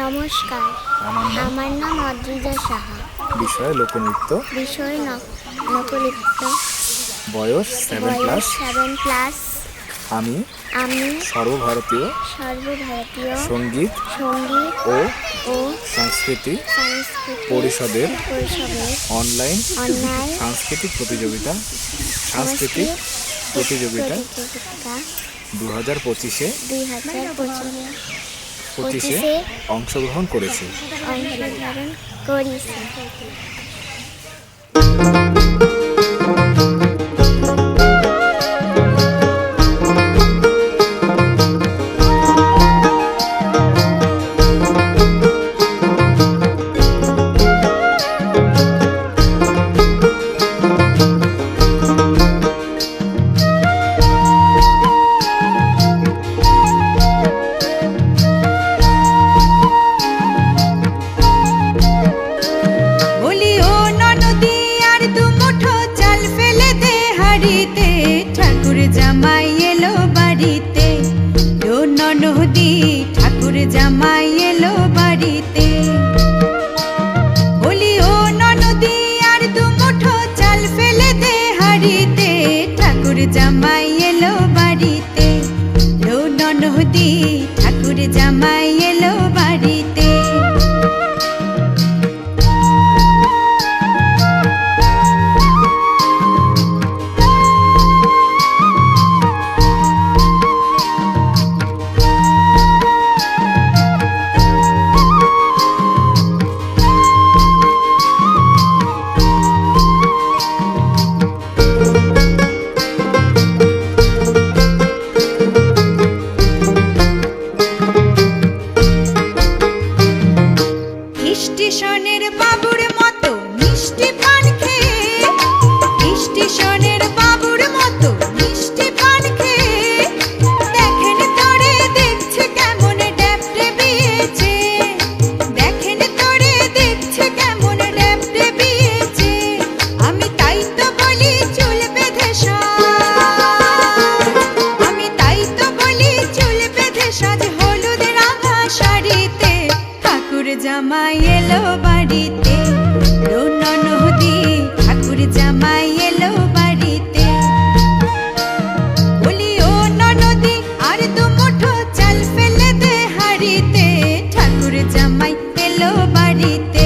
নমস্কার। আমার নাম অদ্রিজা সাহা। বিষয় লোকনৃত্য? বিষয় নকলিপ্ত বয়স সেভেন প্লাস সেভেন প্লাস আমি আমি সর্বভারতীয়? সর্বভারতীয়। সংগীত সংগীত ও ও সংস্কৃতি পরিষদের অনলাইন সাংস্কৃতিক প্রতিযোগিতা সাংস্কৃতিক প্রতিযোগিতা দু হাজার পঁচিশে। দুই হাজার পঁচিশে অংশগ্রহণ করেছে। অংশগ্রহণ করেছি। হাড়িতে ঠাকুর জামাই এলো বাড়িতে। ও ননদি ঠাকুর জামাই এলো বাড়িতে। বলি, ও ননদি আর দু মুঠো চাল ফেলে দে হাড়িতে। ঠাকুর জামাই স্টেশনের বাবুর মতো মিষ্টি পান খেয়ে স্টেশনের জামাই এলো বাড়িতে। নদী ঠাকুর জামাই এলো বাড়িতে। বলি, ও নদী আর দু মুঠো চাল ফেলে দে হাড়িতে। ঠাকুর জামাই এলো বাড়িতে।